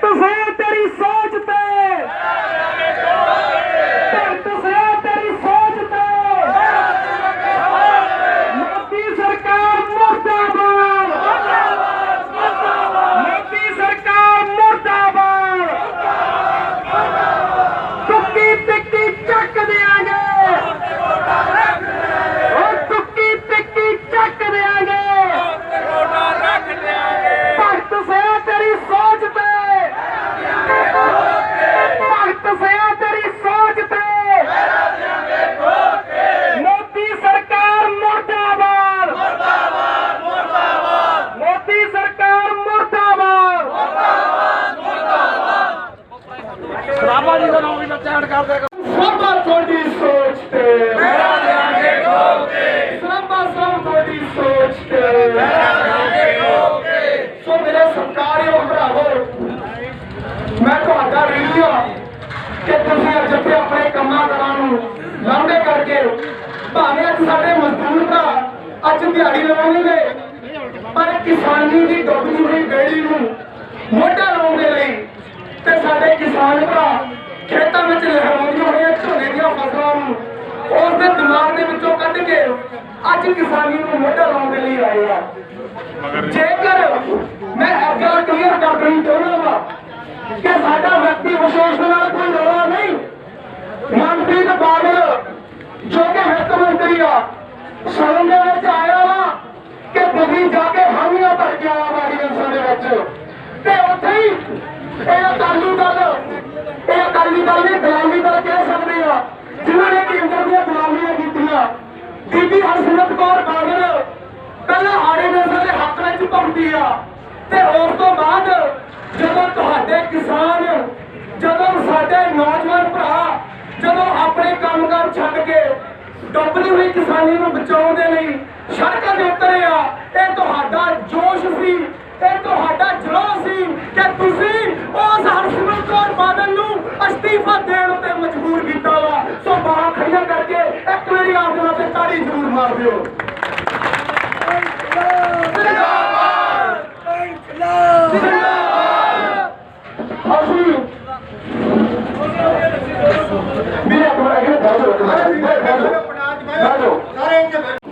projetos entre ਕਰ ਦੇਗਾ ਸਭਾ ਤੁਹਾਡੀ ਸੋਚ ਤੇ। ਮੇਰਾ ਦਿਆਂਗੇ ਠੋਕੇ ਸਭਾ ਸਭ ਤੁਹਾਡੀ ਸੋਚ ਤੇ। ਮੇਰਾ ਦਿਆਂਗੇ ਠੋਕੇ ਸੋ ਮੇਰੇ ਸਰਕਾਰੀਓ ਭਰਾਵੋ ਮੈਂ ਤੁਹਾਡਾ ਰੀਲ ਆ ਕਿ ਤੁਸੀਂ ਅੱਜ ਇੱਥੇ ਆਪਣੇ ਕੰਮਾਂ ਕਾਰਾਂ ਨੂੰ ਲਾਂਭੇ ਕਰਕੇ ਭਾਵੇਂ ਅੱਜ ਸਾਡੇ ਮਜ਼ਦੂਰ ਭਰਾ ਅੱਜ ਦਿਹਾੜੀ ਲਵਾਉਣਗੇ ਪਰ ਕਿਸਾਨੀ ਦੀ ਡੁੱਬਦੀ ਹੋਈ ਬੇੜੀ ਨੂੰ ਮੋਢਾ ਲਾਉਣ ਦੇ ਲਈ ਤੇ ਸਾਡੇ ਕਿਸਾਨ ਭਰਾ ਖੇਤਾਂ ਵਿੱਚ ਲਹਿਰਾਉਂਦੀਆਂ ਹੋਈਆਂ ਝੋਨੇ ਦੀਆਂ ਫਸਲਾਂ ਨੂੰ ਉਸ ਦੇ ਦਿਮਾਗ ਦੇ ਵਿੱਚੋਂ ਕੱਢ ਕੇ ਅੱਜ ਕਿਸਾਨੀ ਨੂੰ ਮੋਢਾ ਲਾਉਣ ਦੇ ਲਈ ਆਏ ਆ। ਜੇਕਰ ਮੈਂ ਗੱਲ ਕਲੀਅਰ ਕਰ ਦੇਣੀ ਚਾਹੁੰਦਾ ਹਾਂ ਕਿ ਸਾਡਾ ਵਿਅਕਤੀ ਵਿਸ਼ੇਸ਼ ਨਾਲ ਕੋਈ ਰੌਲਾ ਨਹੀਂ ਮਨਪ੍ਰੀਤ ਬਾਦਲ ਜੋ ਕਿ ਵਿੱਤ ਮੰਤਰੀ ਆ ਸ਼ਰਮ ਦੇ ਵਿੱਚ ਆਇਆ ਵਾ ਕਿ ਦਿੱਲੀ ਜਾ ਕੇ ਹਾਮੀਆਂ ਭਰ ਕੇ ਆਇਆ ਵਾ ਹਿੰਸਾ ਦੇ ਵਿੱਚ। ਤੇ ਉੱਥੇ ਹੀ ਇਹ ਅਕਾਲੀ ਦਲ ਅਕਾਲੀ ਦਲ ਨੇ ਗੁਲਾਮੀ ਦਲ ਕਹਿ ਸਕਦੇ ਆ ਜਿਨ੍ਹਾਂ ਨੇ ਕੇਂਦਰ ਦੀਆਂ ਗੁਲਾਮੀਆਂ ਕੀਤੀਆਂ। ਬੀਬੀ ਹਰਸਿਮਰਤ ਕੌਰ ਬਾਦਲ ਪਹਿਲਾਂ ਆੜੇ ਨਸਲ ਦੇ ਹੱਕ ਵਿੱਚ ਭੁਗਤੀ ਆ। ਤੇ ਉਸ ਤੋਂ ਬਾਅਦ ਜਦੋਂ ਤੁਹਾਡੇ ਕਿਸਾਨ, ਜਦੋਂ ਸਾਡੇ ਨੌਜਵਾਨ ਭਰਾ, ਜਦੋਂ ਆਪਣੇ ਕੰਮਕਾਰ ਛੱਡ ਕੇ ਡੁੱਬਦੀ ਹੋਈ ਕਿਸਾਨੀ ਨੂੰ ਬਚਾਉਣ ਦੇ ਲਈ ਸੜਕਾਂ ਦੇ ਉਤਰੇ ਆ, ਇਹ ਤੁਹਾਡਾ ਜੋਸ਼ ਸੀ, ਇਹ ਤੁਹਾਡਾ ਜਲੋਸ ਸੀ। ਤਾੜੀ ਜ਼ਰੂਰ ਮਾਰ ਦਿਓ ਅਸੀਂ ਵੀਰੇ ਇੱਕ ਵਾਰ ਅਗੇ ਬੈਠੋ ਬੈਠੋ।